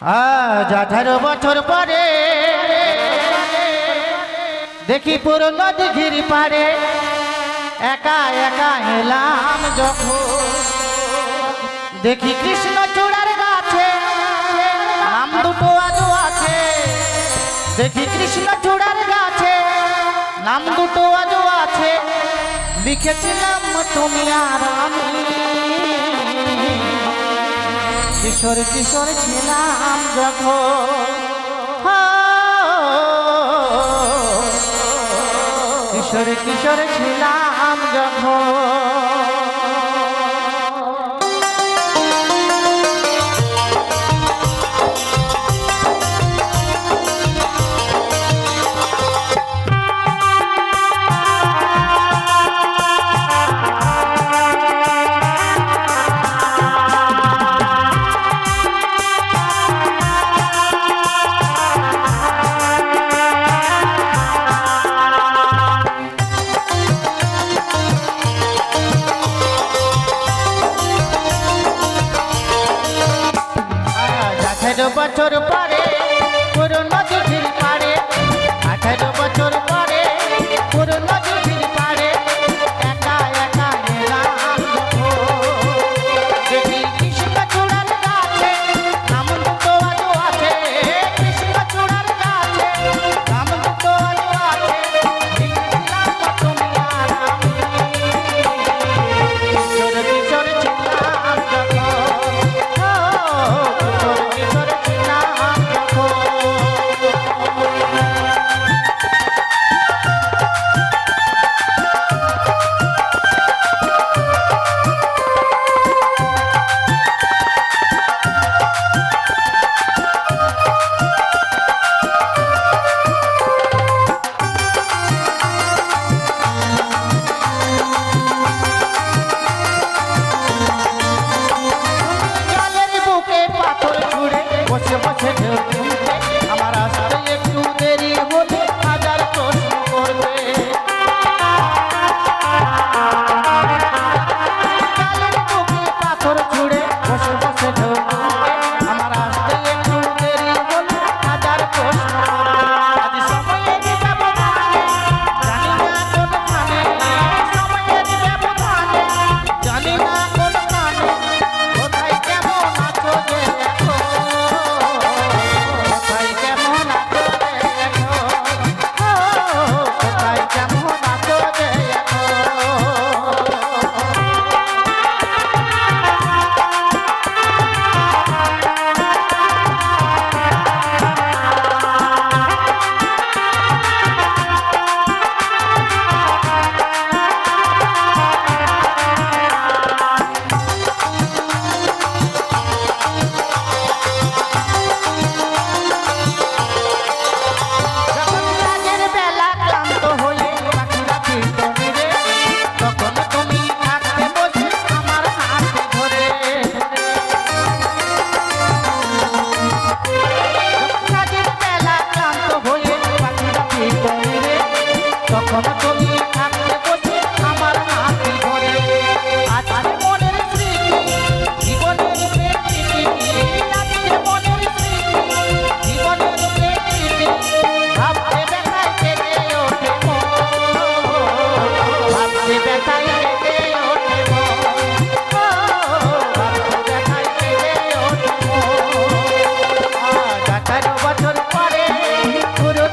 আজ আঠারো বছর পরে দেখি পুরো নদী ঘির পারে একা একা এলাম যখন। দেখি কৃষ্ণ চূড়ার গাছে আম দুটো আজও আছে। দেখি কৃষ্ণ চূড়ার গাছে নাম দুটো আজও আছে। লিখেছিলাম তুমি আর আমি। কিশোর কিশোর ছিলাম যখন। কিশোর কিশোর ছিলাম যখন। আঠারো বছর পরে পুরনো চিঠির পারে। আঠারো বছর পরে পুরনো পরে গুরু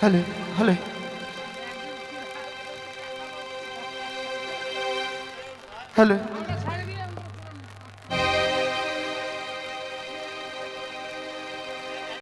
Hale, hale. Hale.